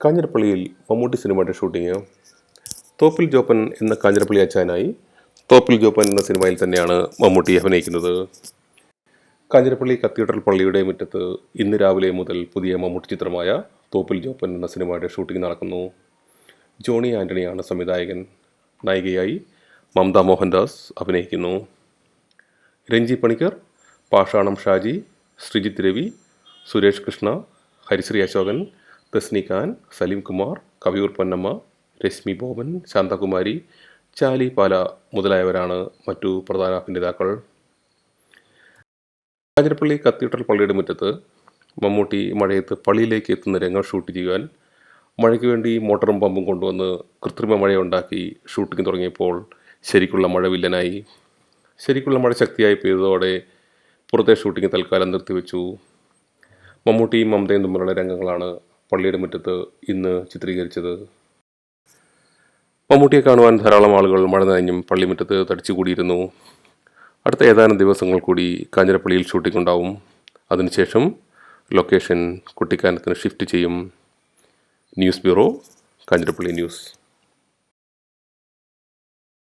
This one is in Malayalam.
കാഞ്ഞിരപ്പള്ളിയിൽ മമ്മൂട്ടി സിനിമയുടെ ഷൂട്ടിങ് തോപ്പിൽ ജോപ്പൻ എന്ന കാഞ്ഞിരപ്പള്ളി അച്ഛനായി തോപ്പിൽ ജോപ്പൻ എന്ന സിനിമയിൽ തന്നെയാണ് മമ്മൂട്ടി അഭിനയിക്കുന്നത്. കാഞ്ഞിരപ്പള്ളി കത്തീഡ്രൽ പള്ളിയുടെ മുറ്റത്ത് ഇന്ന് രാവിലെ മുതൽ പുതിയ മമ്മൂട്ടി ചിത്രമായ തോപ്പിൽ ജോപ്പൻ എന്ന സിനിമയുടെ ഷൂട്ടിംഗ് നടക്കുന്നു. ജോണി ആന്റണിയാണ് സംവിധായകൻ. നായികയായി മമത മോഹൻദാസ് അഭിനയിക്കുന്നു. രഞ്ജി പണിക്കർ പാഷാണം ഷാജി ശ്രീജിത്ത് രവി സുരേഷ് കൃഷ്ണ ഹരിശ്രീ അശോകൻ ഖാൻ സലീം കുമാർ കവിയൂർ പൊന്നമ്മ രശ്മി ബോബൻ ശാന്തകുമാരി ചാലി പാല മുതലായവരാണ് മറ്റു പ്രധാന അഭിനേതാക്കൾ. കാഞ്ഞിരപ്പള്ളി കത്തീഡ്രൽ പള്ളിയുടെ മുറ്റത്ത് മമ്മൂട്ടി മഴയത്ത് പള്ളിയിലേക്ക് എത്തുന്ന രംഗം ഷൂട്ട് ചെയ്യുവാൻ മഴയ്ക്ക് വേണ്ടി മോട്ടറും പമ്പും കൊണ്ടുവന്ന് കൃത്രിമ മഴയുണ്ടാക്കി ഷൂട്ടിംഗ് തുടങ്ങിയപ്പോൾ ശരിക്കുള്ള മഴ വില്ലനായി. ശരിക്കുള്ള മഴ ശക്തിയായി പെയ്തതോടെ പുറത്തെ ഷൂട്ടിംഗ് തൽക്കാലം നിർത്തിവെച്ചു. മമ്മൂട്ടിയും മമതയും തമ്മിലുള്ള രംഗങ്ങളാണ് പള്ളിയുടെ മുറ്റത്ത് ഇന്ന് ചിത്രീകരിച്ചത്. മമ്മൂട്ടിയെ കാണുവാൻ ധാരാളം ആളുകൾ മഴ നനഞ്ഞും പള്ളിമുറ്റത്ത് തടിച്ചുകൂടിയിരുന്നു. അടുത്ത ഏതാനും ദിവസങ്ങൾ കൂടി കാഞ്ഞിരപ്പള്ളിയിൽ ഷൂട്ടിംഗ് ഉണ്ടാവും അതിനുശേഷം ലൊക്കേഷൻ കുട്ടിക്കാനത്തിന് ഷിഫ്റ്റ് ചെയ്യും. News bureau Kanjirappally news.